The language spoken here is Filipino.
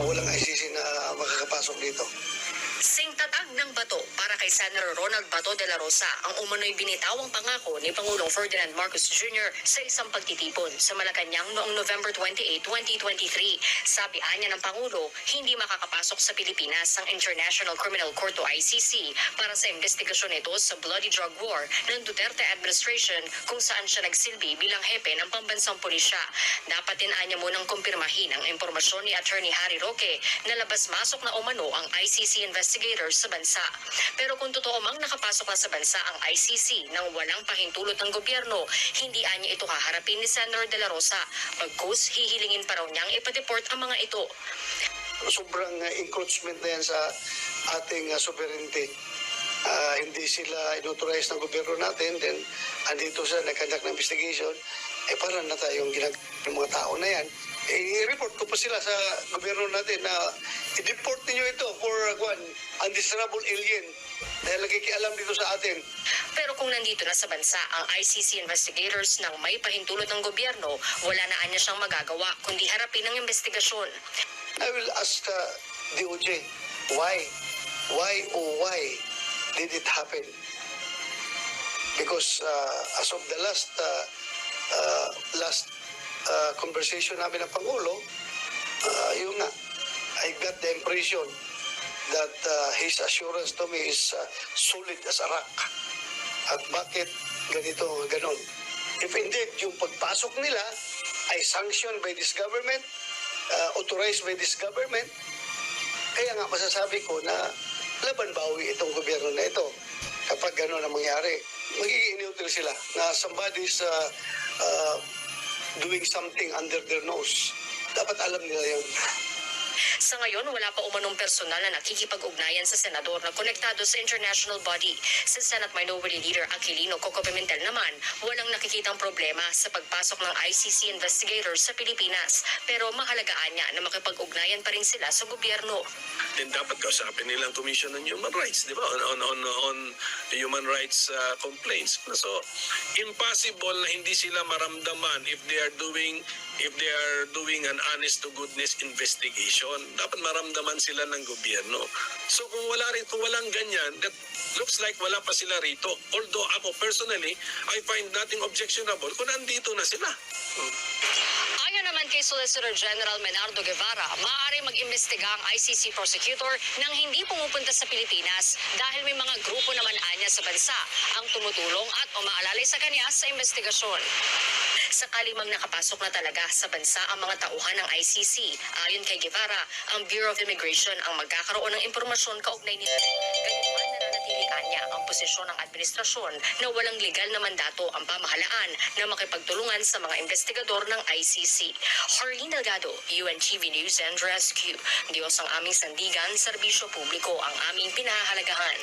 walang ICC na makakapasok dito. Singtatag ng bato para kay Senator Ronald Bato de la Rosa ang umano'y binitawang pangako ni Pangulong Ferdinand Marcos Jr. sa isang pagtitipon sa Malacanang noong November 28, 2023. Sabi anya ng Pangulo, hindi makakapasok sa Pilipinas ang International Criminal Court o ICC para sa investigasyon nito sa bloody drug war ng Duterte administration kung saan siya nagsilbi bilang hepe ng pambansang pulisya. Dapat din anya munang kumpirmahin ang impormasyon ni Attorney Harry Roque na labas-masok na umano ang ICC investigators sa bansa. Pero kung totoo mang nakapasok na sa bansa ang ICC nang walang pahintulot ng gobyerno, hindi anya ito haharapin ni Senator De La Rosa. Bagkus, hihilingin pa raw niyang ipadeport ang mga ito. Sobrang uh, encroachment na yan sa ating uh, sovereignty. Ah, hindi sila inauthorize ng gobyerno natin, then andito sila nag-conduct ng investigation, eh para na tayong ginag ng mga tao na yan. Eh, i-report ko pa sila sa gobyerno natin na i-deport ninyo ito for uh, kwan, undesirable alien dahil nagkikialam dito sa atin. Pero kung nandito na sa bansa ang ICC investigators nang may pahintulot ng gobyerno, wala na anya siyang magagawa kundi harapin ang investigasyon. I will ask uh, DOJ, why? Why, oh why did it happen? Because uh, as of the last uh, uh, last uh, conversation namin ng Pangulo, uh, yun nga, I got the impression that uh, his assurance to me is uh, solid as a rock. At bakit ganito, ganon? If indeed yung pagpasok nila ay sanctioned by this government, uh, authorized by this government, kaya nga masasabi ko na laban bawi itong gobyerno na ito kapag gano'n ang mangyari. Magiging neutral sila na somebody's uh, uh, doing something under their nose. Dapat alam nila yun. Sa ngayon, wala pa umanong personal na nakikipag-ugnayan sa senador na konektado sa international body. Sa Senate Minority Leader Aquilino Coco Pimentel naman, walang nakikitang problema sa pagpasok ng ICC investigators sa Pilipinas. Pero mahalagaan niya na makipag-ugnayan pa rin sila sa gobyerno. then dapat kausapin nilang Commission on Human Rights, di ba? On, on, on, on human rights uh, complaints. So, impossible na hindi sila maramdaman if they are doing if they are doing an honest to goodness investigation. Dapat maramdaman sila ng gobyerno. So kung wala rin, kung walang ganyan, that looks like wala pa sila rito. Although ako personally, I find nothing objectionable kung nandito na sila. Ayon naman kay Solicitor General Menardo Guevara, maaari mag-imbestiga ang ICC prosecutor nang hindi pumupunta sa Pilipinas dahil may mga grupo naman anya sa bansa ang tumutulong at umaalalay sa kanya sa investigasyon. Sakali mang nakapasok na talaga sa bansa ang mga tauhan ng ICC, ayon kay Guevara, ang Bureau of Immigration ang magkakaroon ng impormasyon kaugnay nito. Gayunman nananatili anya ang posisyon ng administrasyon na walang legal na mandato ang pamahalaan na makipagtulungan sa mga investigador ng ICC. Harleen Delgado, UNTV News and Rescue. Diyos ang aming sandigan, serbisyo publiko ang aming pinahahalagahan.